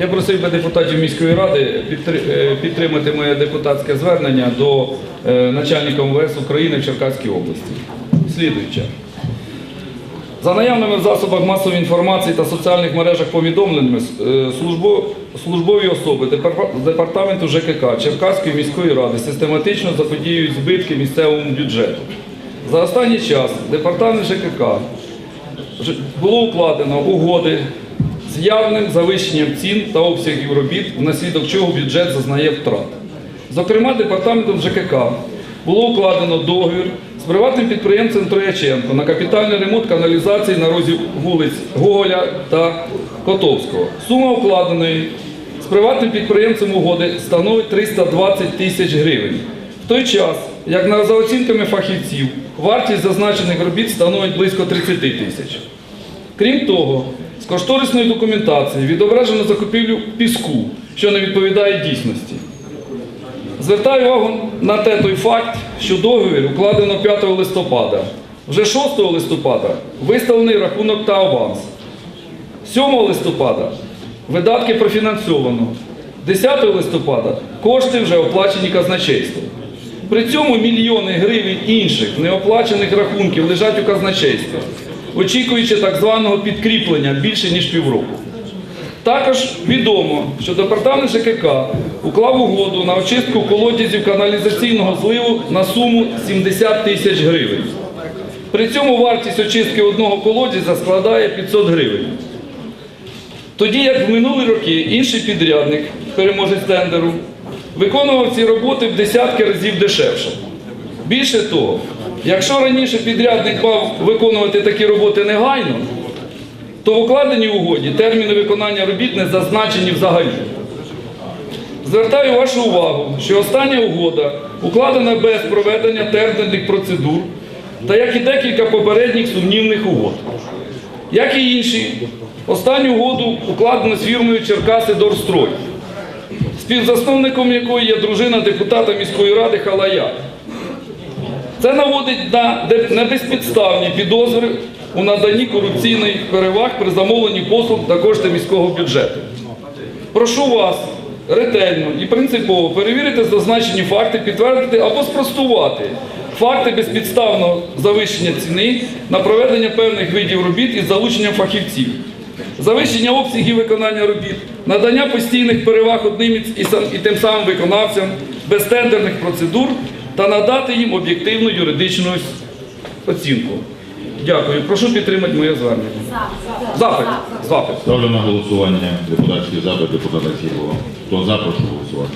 Я просив би депутатів міської ради е, підтримати моє депутатське звернення до е, начальника МВС України в Черкаській області. Слідуюче. За наявними в засобах масової інформації та соціальних мережах повідомленнями е, службові особи Депар- департаменту ЖКК Черкаської міської ради систематично заподіюють збитки місцевому бюджету. За останній час департамент ЖКК було укладено угоди з явним завищенням цін та обсягів робіт, внаслідок чого бюджет зазнає втрат. Зокрема, департаментом ЖКК було укладено договір з приватним підприємцем Трояченко на капітальний ремонт каналізації на розі вулиць Гоголя та Котовського. Сума укладеної з приватним підприємцем угоди становить 320 тисяч гривень. В той час, як за оцінками фахівців, вартість зазначених робіт становить близько 30 тисяч. Крім того, з кошторисної документації відображено закупівлю піску, що не відповідає дійсності. Звертаю увагу на те той факт, що договір укладено 5 листопада. Вже 6 листопада виставлений рахунок та аванс. 7 листопада видатки профінансовано. 10 листопада кошти вже оплачені казначейством. При цьому мільйони гривень інших неоплачених рахунків лежать у казначействі, очікуючи так званого підкріплення більше ніж півроку. Також відомо, що департамент ЖКК уклав угоду на очистку колодязів каналізаційного зливу на суму 70 тисяч гривень. При цьому вартість очистки одного колодязя складає 500 гривень. Тоді як в минулі роки інший підрядник, переможець тендеру, виконував ці роботи в десятки разів дешевше. Більше того, якщо раніше підрядник мав виконувати такі роботи негайно, то в укладеній угоді терміни виконання робіт не зазначені взагалі. Звертаю вашу увагу, що остання угода укладена без проведення тендерних процедур та як і декілька попередніх сумнівних угод. Як і інші, останню угоду укладено з фірмою Черкаси Дорстрой, співзасновником якої є дружина депутата міської ради Халая. Це наводить на на підозри у наданні корупційних переваг при замовленні послуг та кошти міського бюджету. Прошу вас ретельно і принципово перевірити зазначені факти, підтвердити або спростувати факти безпідставного завищення ціни на проведення певних видів робіт із залученням фахівців, завищення обсягів виконання робіт, надання постійних переваг одним і тим самим виконавцям без тендерних процедур та надати їм об'єктивну юридичну оцінку. Дякую. Прошу підтримати моє звернення. Запит. Запит. Ставлю на голосування депутатський запит депутата Сілова. Хто за, прошу голосувати.